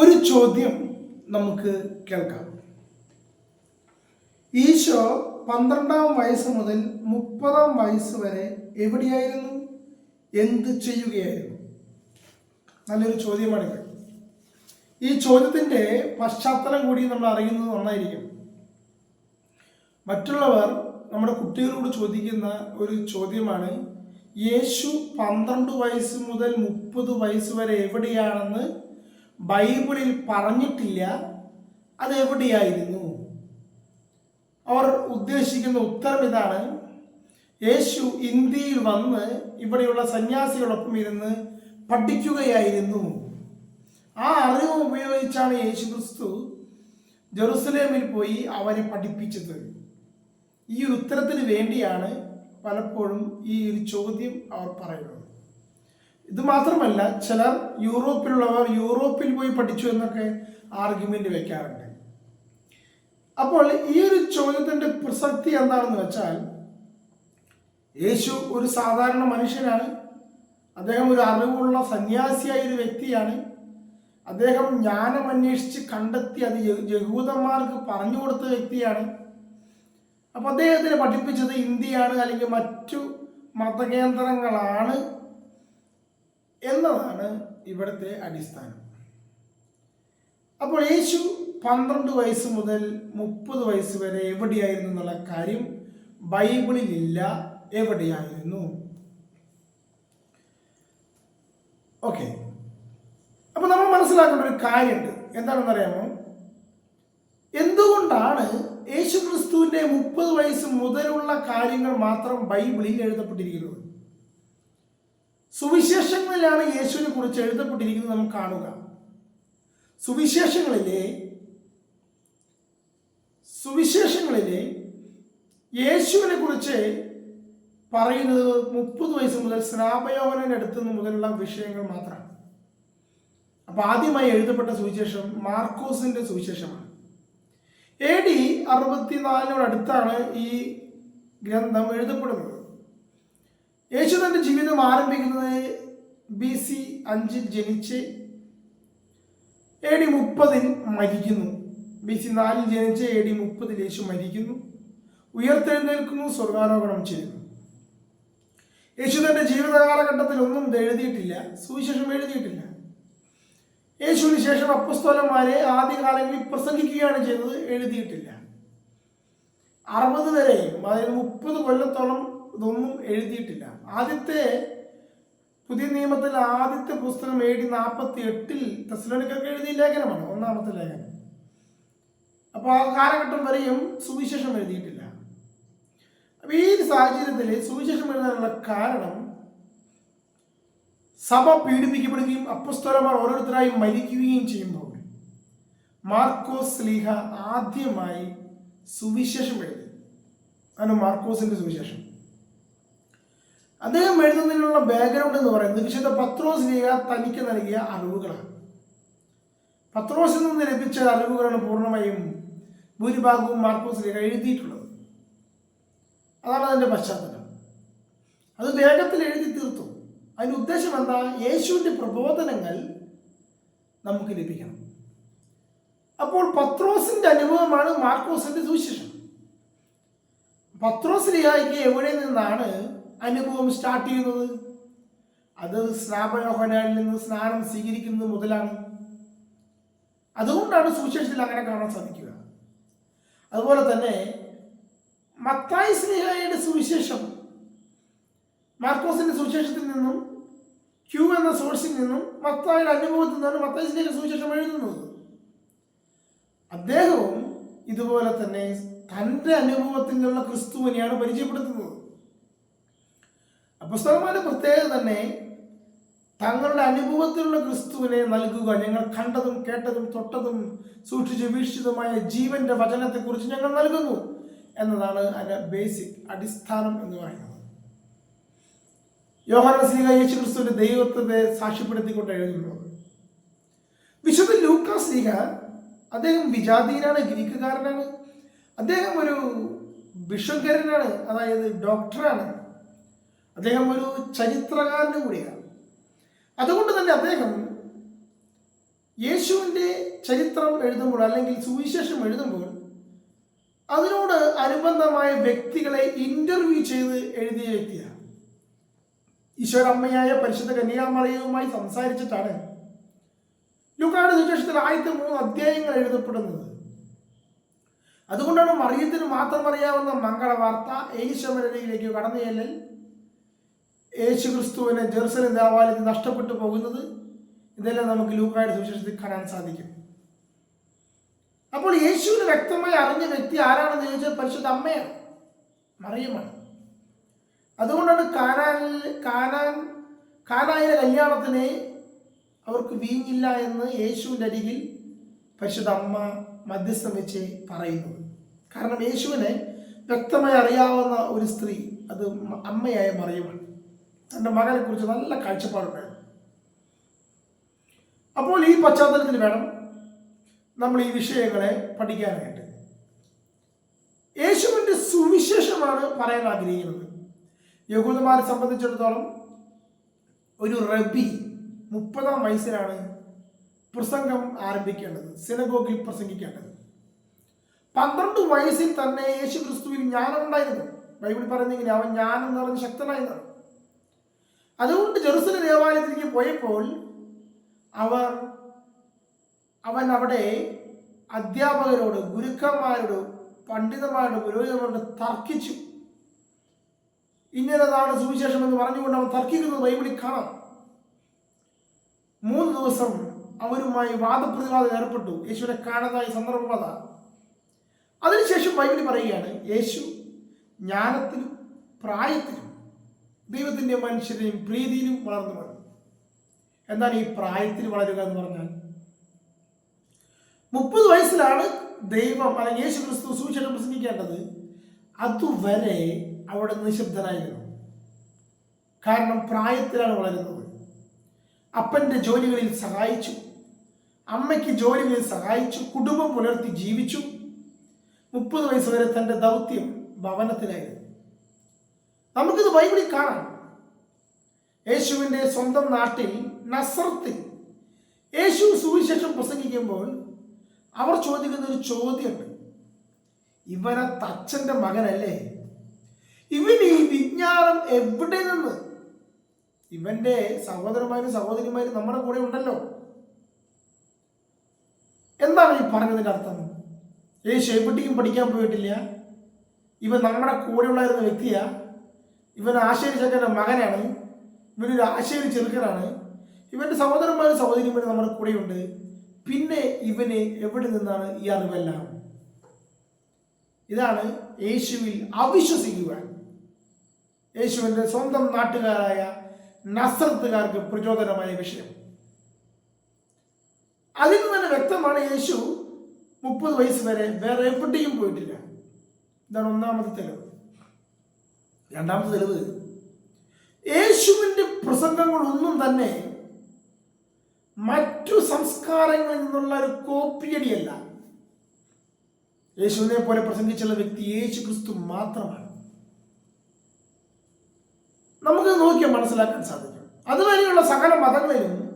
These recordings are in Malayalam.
ഒരു ചോദ്യം നമുക്ക് കേൾക്കാം. ഈശോ പന്ത്രണ്ടാം വയസ്സ് മുതൽ മുപ്പതാം വയസ്സ് വരെ എവിടെയായിരുന്നു? എന്ത് ചെയ്യുകയായിരുന്നു? നല്ലൊരു ചോദ്യമാണിത് ഈ ചോദ്യത്തിന്റെ പശ്ചാത്തലം കൂടി നമ്മൾ അറിയുന്നത് നന്നായിരിക്കും. മറ്റുള്ളവർ നമ്മുടെ കുട്ടികളോട് ചോദിക്കുന്ന ഒരു ചോദ്യമാണ് യേശു പന്ത്രണ്ട് വയസ്സ് മുതൽ മുപ്പത് വയസ്സ് വരെ എവിടെയാണെന്ന് ബൈബിളിൽ പറഞ്ഞിട്ടില്ല അതെവിടെയായിരുന്നു അവർ ഉദ്ദേശിക്കുന്ന ഉത്തരം ഇതാണ്. യേശു ഇന്ത്യയിൽ വന്ന് ഇവിടെയുള്ള സന്യാസികളൊപ്പം ഇരുന്ന് പഠിക്കുകയായിരുന്നു. ആ അറിവ് ഉപയോഗിച്ചാണ് യേശു ക്രിസ്തു ജെറുസലേമിൽ പോയി അവരെ പഠിപ്പിച്ചത്. ഈ ഉത്തരത്തിന് വേണ്ടിയാണ് പലപ്പോഴും ഈ ഒരു ചോദ്യം അവർ പറയുന്നത്. ഇത് മാത്രമല്ല ചിലർ യൂറോപ്പിലുള്ളവർ യൂറോപ്പിൽ പോയി പഠിച്ചു എന്നൊക്കെ ആർഗ്യുമെന്റ് വെക്കാറുണ്ട്. അപ്പോൾ ഈ ഒരു ചോദ്യത്തിന്റെ പ്രസക്തി എന്താണെന്ന് വെച്ചാൽ യേശു ഒരു സാധാരണ മനുഷ്യനാണ്. അദ്ദേഹം ഒരു അറിവുള്ള സന്യാസിയായ ഒരു വ്യക്തിയാണ്. അദ്ദേഹം ജ്ഞാനം അന്വേഷിച്ച് കണ്ടെത്തി അത് യഹൂദന്മാർക്ക് പറഞ്ഞു കൊടുത്ത വ്യക്തിയാണ്. അപ്പൊ അദ്ദേഹത്തിന് പഠിപ്പിച്ചത് ഇന്ത്യയാണ് അല്ലെങ്കിൽ മറ്റു മതകേന്ദ്രങ്ങളാണ് എന്നതാണ് ഇവിടുത്തെ അടിസ്ഥാനം. അപ്പോൾ യേശു പന്ത്രണ്ട് വയസ്സ് മുതൽ മുപ്പത് വയസ്സ് വരെ എവിടെയായിരുന്നു എന്നുള്ള കാര്യം ബൈബിളിൽ ഇല്ല എവിടെയായിരുന്നു? ഓക്കെ. അപ്പൊ നമ്മൾ മനസ്സിലാക്കേണ്ട ഒരു കാര്യമുണ്ട്. എന്താണെന്ന് അറിയാമോ? എന്തുകൊണ്ടാണ് യേശു ക്രിസ്തുവിന്റെ മുപ്പത് വയസ്സ് മുതലുള്ള കാര്യങ്ങൾ മാത്രം ബൈബിളിൽ എഴുതപ്പെട്ടിരിക്കുന്നത്? സുവിശേഷങ്ങളിലാണ് യേശുവിനെ കുറിച്ച് എഴുതപ്പെട്ടിരിക്കുന്നത് നമുക്ക് കാണുക. സുവിശേഷങ്ങളിലെ സുവിശേഷങ്ങളിലെ യേശുവിനെ കുറിച്ച് പറയുന്നത് മുപ്പത് വയസ്സ് മുതൽ സ്നാപയോഹനന്റെ അടുത്ത് നിന്ന് മുതലുള്ള വിഷയങ്ങൾ മാത്രമാണ്. അപ്പൊ ആദ്യമായി എഴുതപ്പെട്ട സുവിശേഷം മാർക്കോസിന്റെ സുവിശേഷമാണ്. എ ഡി അറുപത്തിനാലിനോടടുത്താണ് ഈ ഗ്രന്ഥം എഴുതപ്പെടുന്നത്. യേശു തന്റെ ജീവിതം ആരംഭിക്കുന്നത് ബി സി അഞ്ചിൽ ജനിച്ച് എ ഡി മുപ്പതിൽ മരിക്കുന്നു. ബി സി നാലിൽ ജനിച്ച് എ ഡി മുപ്പതിൽ യേശു മരിക്കുന്നു. ഉയർത്തെഴുന്നേൽക്കുന്നു സ്വർഗാരോഹണം ചെയ്യുന്നു. യേശു തന്റെ ജീവിത കാലഘട്ടത്തിൽ ഒന്നും എഴുതിയിട്ടില്ല സുവിശേഷം എഴുതിയിട്ടില്ല. യേശുവിന് ശേഷം അപ്പസ്തോലന്മാരെ ആദ്യകാലങ്ങളിൽ പ്രസംഗിക്കുകയാണ് ചെയ്തത് എഴുതിയിട്ടില്ല. അറുപത് വരെയും അതായത് മുപ്പത് കൊല്ലത്തോളം ഇതൊന്നും എഴുതിയിട്ടില്ല. ആദ്യത്തെ പുതിയ നിയമത്തിൽ ആദ്യത്തെ പുസ്തകം എഴുതി നാൽപ്പത്തി എട്ടിൽ തസ്ലോണിക്കൊക്കെ എഴുതിയ ലേഖനമാണ് ഒന്നാമത്തെ ലേഖനം. അപ്പോൾ ആ കാലഘട്ടം വരെയും സുവിശേഷം എഴുതിയിട്ടില്ല. അപ്പൊ ഈ സാഹചര്യത്തിൽ സുവിശേഷം എഴുതാനുള്ള കാരണം സഭ പീഡിപ്പിക്കപ്പെടുകയും അപ്പസ്തോലന്മാർ ഓരോരുത്തരായി മരിക്കുകയും ചെയ്യുമ്പോൾ മാർക്കോസ് ലീഹ ആദ്യമായി സുവിശേഷം എഴുതി. അതാണ് മാർക്കോസിന്റെ സുവിശേഷം. അദ്ദേഹം എഴുതുന്നതിനുള്ള ബാക്ക്ഗ്രൗണ്ട് എന്ന് പറയുന്നത് വിശുദ്ധ പത്രോസ് ലീഗ തനിക്ക് നൽകിയ അറിവുകളാണ്. പത്രോസിൽ നിന്ന് ലഭിച്ച അറിവുകളാണ് പൂർണമായും ഭൂരിഭാഗവും മാർക്കോസ് ലീഗ എഴുതിയിട്ടുള്ളത്. അതാണ് അതിന്റെ പശ്ചാത്തലം. അത് വേഗത്തിൽ എഴുതി തീർത്തു. അതിന് ഉദ്ദേശം എന്താ? യേശുവിന്റെ പ്രബോധനങ്ങൾ നമുക്ക് ലഭിക്കണം. അപ്പോൾ പത്രോസിന്റെ അനുഭവമാണ് മാർക്കോസിന്റെ സുവിശേഷം. പത്രോസ് ലിഹായിക്ക് എവിടെ നിന്നാണ് അനുഭവം സ്റ്റാർട്ട് ചെയ്യുന്നത്? അത് സ്നാപയോഹനാലിൽ നിന്ന് സ്നാനം സ്വീകരിക്കുന്നത് മുതലാണ്. അതുകൊണ്ടാണ് സുവിശേഷത്തിൽ അങ്ങനെ കാണാൻ സാധിക്കുക. അതുപോലെ തന്നെ മത്തായി സ്നേഹയുടെ സുവിശേഷം മാർക്കോസിന്റെ സുവിശേഷത്തിൽ നിന്നും ക്യൂ എന്ന സോഴ്സിൽ നിന്നും മത്തായുടെ അനുഭവത്തിൽ നിന്നാണ് മത്തായി സ്നേഹ സുവിശേഷം എഴുതുന്നത്. അദ്ദേഹവും ഇതുപോലെ തന്നെ തന്റെ നിന്നുള്ള ക്രിസ്തുവിനെയാണ് പരിചയപ്പെടുത്തുന്നത്. അപ്പസ്തലന്മാരുടെ പ്രത്യേകത തന്നെ തങ്ങളുടെ അനുഭവത്തിലുള്ള ക്രിസ്തുവിനെ നൽകുക. ഞങ്ങൾ കണ്ടതും കേട്ടതും തൊട്ടതും സൂക്ഷിച്ച് വീക്ഷിച്ചതുമായ ജീവന്റെ വചനത്തെക്കുറിച്ച് ഞങ്ങൾ നൽകുന്നു എന്നതാണ് അതിന്റെ ബേസിക് അടിസ്ഥാനം എന്ന് പറയുന്നത്. യോഹാന സ്ലീഹ യേശു ക്രിസ്തുവിന്റെ ദൈവത്വത്തെ സാക്ഷ്യപ്പെടുത്തിക്കൊണ്ട് എഴുതുന്നത്. വിശുദ്ധ ലൂക്കാസ് ലീഹ അദ്ദേഹം വിജാതീനാണ് ഗ്രീക്കുകാരനാണ്. അദ്ദേഹം ഒരു ബിഷങ്കരനാണ് അതായത് ഡോക്ടറാണ് അദ്ദേഹം ഒരു ചരിത്രകാരനും കൂടിയാണ്. അതുകൊണ്ട് തന്നെ അദ്ദേഹം യേശുവിന്റെ ചരിത്രം എഴുതുമ്പോൾ അല്ലെങ്കിൽ സുവിശേഷം എഴുതുമ്പോൾ അതിനോട് അനുബന്ധമായ വ്യക്തികളെ ഇന്റർവ്യൂ ചെയ്ത് എഴുതിയ വ്യക്തിയാണ്. ഈശ്വരമ്മയായ പരിശുദ്ധ കന്യാമറിയവുമായി സംസാരിച്ചിട്ടാണ് ലുക്കാട് സുവിശേഷത്തിൽ ആദ്യത്തെ മൂന്ന് അധ്യായങ്ങൾ എഴുതപ്പെടുന്നത്. അതുകൊണ്ടാണ് മറിയത്തിന് മാത്രം അറിയാവുന്ന മംഗളവാർത്ത ഏശ്വരയിലേക്ക് കടന്നു ചെല്ലൽ യേശു ക്രിസ്തുവിനെ ജെറുസലം ദേവാലയത്തിൽ നഷ്ടപ്പെട്ടു പോകുന്നത് ഇതെല്ലാം നമുക്ക് ലൂക്കായുടെ സുവിശേഷത്തിൽ കാണാൻ സാധിക്കും. അപ്പോൾ യേശുവിനെ വ്യക്തമായി അറിഞ്ഞ വ്യക്തി ആരാണെന്ന് ചോദിച്ചാൽ പരിശുദ്ധ അമ്മയാണ്. മറിയമാണ്. അതുകൊണ്ടാണ് കാനാനിൽ കാനാൻ കാനായിലെ കല്യാണത്തിന് അവർക്ക് വീഞ്ഞില്ല എന്ന് യേശുവിന്റെ അരികിൽ പരിശുദ്ധ അമ്മ മധ്യസ്ഥം വെച്ച് പറയുന്നത്. കാരണം യേശുവിനെ വ്യക്തമായി അറിയാവുന്ന ഒരു സ്ത്രീ അത് അമ്മയായ മറിയമാണ്. തന്റെ മകനെ കുറിച്ച് നല്ല കാഴ്ചപ്പാടുണ്ടായിരുന്നു. അപ്പോൾ ഈ പശ്ചാത്തലത്തിൽ വേണം നമ്മൾ ഈ വിഷയങ്ങളെ പഠിക്കാനായിട്ട്. യേശുവിന്റെ സുവിശേഷമാണ് പറയാൻ ആഗ്രഹിക്കുന്നത്. യഹൂദന്മാരെ സംബന്ധിച്ചിടത്തോളം ഒരു റബി മുപ്പതാം വയസ്സിലാണ് പ്രസംഗം ആരംഭിക്കേണ്ടത് സിനഗോഗിൽ പ്രസംഗിക്കേണ്ടത്. പന്ത്രണ്ട് വയസ്സിൽ തന്നെ യേശു ക്രിസ്തുവിൽ ജ്ഞാനം ഉണ്ടായിരുന്നു ബൈബിൾ പറയുന്നെങ്കിൽ അവൻ ജ്ഞാനം നിറഞ്ഞ ശക്തനായിരുന്നു അതുകൊണ്ട് ജെറുസലം ദേവാലയത്തിലേക്ക് പോയപ്പോൾ അവർ അവൻ അവിടെ അധ്യാപകരോട് ഗുരുക്കന്മാരോട് പണ്ഡിതന്മാരോട് പുരോഹിതന്മാരോട് തർക്കിച്ചു. ഇന്നതാണ് സുവിശേഷം എന്ന് പറഞ്ഞുകൊണ്ട് അവൻ തർക്കിക്കുന്നത് ബൈബിളിൽ കാണാം. മൂന്ന് ദിവസം അവരുമായി വാദപ്രതിവാദം ഏർപ്പെട്ടു. യേശുവിനെ കാണാതായി സന്ദർഭം അതാ. അതിനുശേഷം ബൈബിളിൽ പറയുകയാണ് യേശു ജ്ഞാനത്തിലും പ്രായത്തിലും ദൈവത്തിന്റെ മനുഷ്യരെയും പ്രീതിയിലും വളർന്നു വന്നു. എന്താണ് ഈ പ്രായത്തിൽ വളരുക എന്ന് പറഞ്ഞാൽ? മുപ്പത് വയസ്സിലാണ് ദൈവം അല്ലെങ്കിൽ യേശു ക്രിസ്തു സൂചന പ്രസംഗിക്കേണ്ടത്. അതുവരെ അവിടെ നിശബ്ദനായിരുന്നു കാരണം പ്രായത്തിലാണ് വളരുന്നത്. അപ്പന്റെ ജോലികളിൽ സഹായിച്ചു. അമ്മയ്ക്ക് ജോലികളിൽ സഹായിച്ചു. കുടുംബം പുലർത്തി ജീവിച്ചു. മുപ്പത് വയസ്സ് വരെ തന്റെ ദൗത്യം ഭവനത്തിലായിരുന്നു. നമുക്കിത് ബൈബിളിൽ കാണാം. യേശുവിന്റെ സ്വന്തം നാട്ടിൽ നസ്രത്തിൽ യേശു സുവിശേഷം പ്രസംഗിക്കുമ്പോൾ അവർ ചോദിക്കുന്ന ഒരു ചോദ്യമുണ്ട്. ഇവനെ തച്ചന്റെ മകനല്ലേ? ഇവന് ഈ വിജ്ഞാനം എവിടെ നിന്ന്? ഇവന്റെ സഹോദരന്മാരും സഹോദരിമാരും നമ്മുടെ കൂടെ ഉണ്ടല്ലോ. എന്താണ് ഈ പറഞ്ഞതിന്റെ അർത്ഥം? യേശു എവിടേക്കും പഠിക്കാൻ പോയിട്ടില്ല. ഇവൻ നമ്മുടെ കൂടെ ഉണ്ടായിരുന്ന വ്യക്തിയാ. ഇവൻ ആശേരി ചെക്കന്റെ മകനാണ് ഇവനൊരു ആശേരി ചെറുക്കനാണ്. ഇവന്റെ സഹോദരന്മാരും സഹോദരിമാരും നമ്മുടെ കൂടെയുണ്ട്. പിന്നെ ഇവന് എവിടെ നിന്നാണ് ഈ അറിവെല്ലാം? ഇതാണ് യേശുവിൽ അവിശ്വസിക്കുക യേശുവിന്റെ സ്വന്തം നാട്ടുകാരായ നസ്രത്തുകാർക്ക് പ്രചോദനമായ വിഷയം. അതിൽ നിന്ന് തന്നെ വ്യക്തമാണ് യേശു മുപ്പത് വയസ്സ് വരെ വേറെ എവിടെയും പോയിട്ടില്ല. ഇതാണ് ഒന്നാമത്തെ തെളിവ്. രണ്ടാമത്തെ തെളിവ്. യേശുവിന്റെ പ്രസംഗങ്ങളൊന്നും തന്നെ മറ്റു സംസ്കാരങ്ങളിൽ നിന്നുള്ള ഒരു കോപ്പിയടിയല്ല. യേശുവിനെ പോലെ പ്രസംഗിച്ചുള്ള വ്യക്തി യേശു ക്രിസ്തു മാത്രമാണ്. നമുക്ക് നോക്കിയാൽ മനസ്സിലാക്കാൻ സാധിക്കും. അതുവരെയുള്ള സകല മതങ്ങളിലും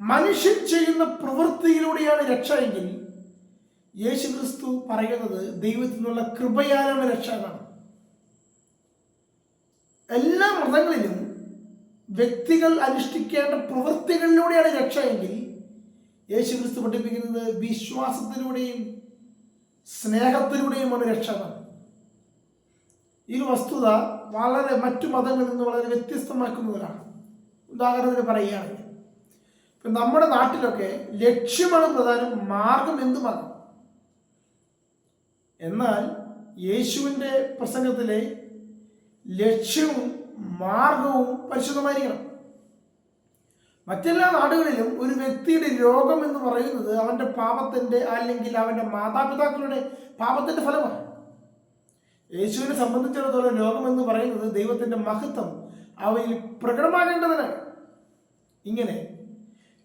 മനുഷ്യൻ ചെയ്യുന്ന പ്രവൃത്തിയിലൂടെയാണ് രക്ഷ എങ്കിൽ യേശു ക്രിസ്തു പറയുന്നത് ദൈവത്തിൽ നിന്നുള്ള കൃപയാലാണ് രക്ഷ എന്നാണ്. എല്ലാ മതങ്ങളിലും വ്യക്തികൾ അനുഷ്ഠിക്കേണ്ട പ്രവൃത്തികളിലൂടെയാണ് രക്ഷ എങ്കിൽ യേശു ക്രിസ്തു പഠിപ്പിക്കുന്നത് വിശ്വാസത്തിലൂടെയും സ്നേഹത്തിലൂടെയുമാണ് രക്ഷ ഈ വസ്തുത വളരെ മറ്റു മതങ്ങളിൽ നിന്ന് വളരെ വ്യത്യസ്തമാക്കുന്നവരാണ് ഉദാഹരണത്തിന് പറയുകയാണെങ്കിൽ ഇപ്പം നമ്മുടെ നാട്ടിലൊക്കെ ലക്ഷ്യമാണ് പ്രധാനം മാർഗം എന്ത് മതം? എന്നാൽ യേശുവിന്റെ പ്രസംഗത്തിലെ ലക്ഷ്യവും മാർഗവും പരിശുദ്ധമായിരിക്കണം. മറ്റെല്ലാ നാടുകളിലും ഒരു വ്യക്തിയുടെ രോഗം എന്ന് പറയുന്നത് അവന്റെ പാപത്തിന്റെ അല്ലെങ്കിൽ അവന്റെ മാതാപിതാക്കളുടെ പാപത്തിന്റെ ഫലമാണ്. യേശുവിനെ സംബന്ധിച്ചിടത്തോളം രോഗം എന്ന് പറയുന്നത് ദൈവത്തിന്റെ മഹത്വം അവയിൽ പ്രകടമാകേണ്ടതിനാണ്. ഇങ്ങനെ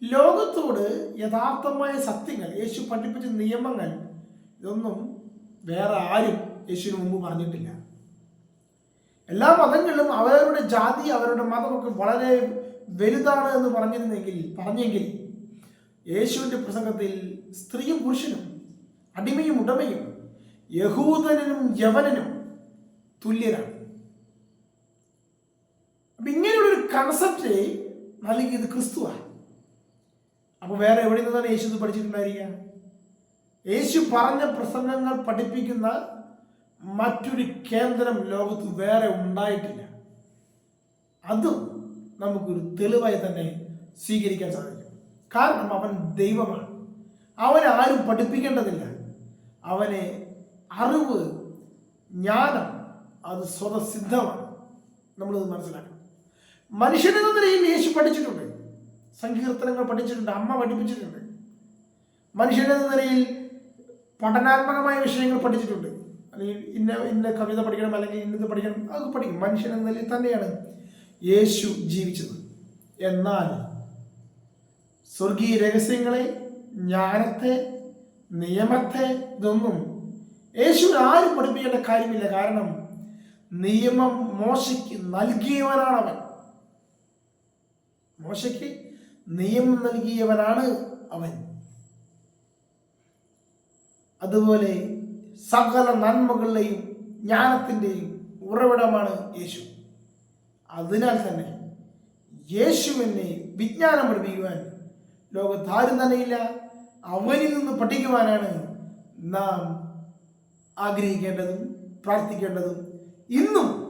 ലോകത്തോട് യഥാർത്ഥമായ സത്യങ്ങൾ യേശു പഠിപ്പിച്ച നിയമങ്ങൾ ഇതൊന്നും വേറെ ആരും യേശുവിന് മുമ്പ് പറഞ്ഞിട്ടില്ല. എല്ലാ മതങ്ങളിലും അവരവരുടെ ജാതി അവരുടെ മതമൊക്കെ വളരെ വലുതാണ് എന്ന് പറഞ്ഞിരുന്നെങ്കിൽ പറഞ്ഞെങ്കിൽ യേശുവിന്റെ പ്രസംഗത്തിൽ സ്ത്രീയും പുരുഷനും അടിമയും ഉടമയും യഹൂദനും യവനനും തുല്യരാണ്. അപ്പം ഇങ്ങനെയുള്ളൊരു കൺസെപ്റ്റ് നൽകിയത് ക്രിസ്തുവാണ്. അപ്പോൾ വേറെ എവിടെ നിന്നാണ് യേശു ഇത് പഠിച്ചിട്ടുണ്ടായിരിക്കുക യേശു പറഞ്ഞ പ്രസംഗങ്ങൾ പഠിപ്പിക്കുന്ന മറ്റൊരു കേന്ദ്രം ലോകത്ത് വേറെ ഉണ്ടായിട്ടില്ല. അതും നമുക്കൊരു തെളിവായി തന്നെ സ്വീകരിക്കാൻ സാധിക്കും. കാരണം അവൻ ദൈവമാണ്. അവനെ ആരും പഠിപ്പിക്കേണ്ടതില്ല. അവനെ അറിവ് ജ്ഞാനം അത് സ്വതസിദ്ധമാണ്. നമ്മളത് മനസ്സിലാക്കണം. മനുഷ്യനെന്ന നിലയിൽ യേശു പഠിച്ചിട്ടുണ്ട്. സങ്കീർത്തനങ്ങൾ പഠിച്ചിട്ടുണ്ട്. അമ്മ പഠിപ്പിച്ചിട്ടുണ്ട്. മനുഷ്യനെന്ന നിലയിൽ പഠനാത്മകമായ വിഷയങ്ങൾ പഠിച്ചിട്ടുണ്ട്. അല്ലെങ്കിൽ ഇന്ന ഇന്ന കവിത പഠിക്കണം അല്ലെങ്കിൽ ഇന്നത് പഠിക്കണം അത് പഠിക്കും. മനുഷ്യൻ എന്ന നിലയിൽ തന്നെയാണ് യേശു ജീവിച്ചത്. എന്നാൽ സ്വർഗീയ രഹസ്യങ്ങളെ ജ്ഞാനത്തെ നിയമത്തെ ഇതൊന്നും യേശു ആരും പഠിപ്പിക്കേണ്ട കാര്യമില്ല. കാരണം നിയമം മോശയ്ക്ക് നൽകിയവനാണ് അവൻ മോശയ്ക്ക് നിയമം നൽകിയവനാണ് അവൻ. അതുപോലെ സകല നന്മകളുടെയും ജ്ഞാനത്തിന്റെയും ഉറവിടമാണ് യേശു. അതിനാൽ തന്നെ യേശുവിനെ വിജ്ഞാനം പഠിപ്പിക്കുവാൻ ലോകത്ത് ആരും തന്നെയില്ല അവനിൽ നിന്ന് പഠിക്കുവാനാണ് നാം ആഗ്രഹിക്കേണ്ടതും പ്രാർത്ഥിക്കേണ്ടതും. ഇന്നും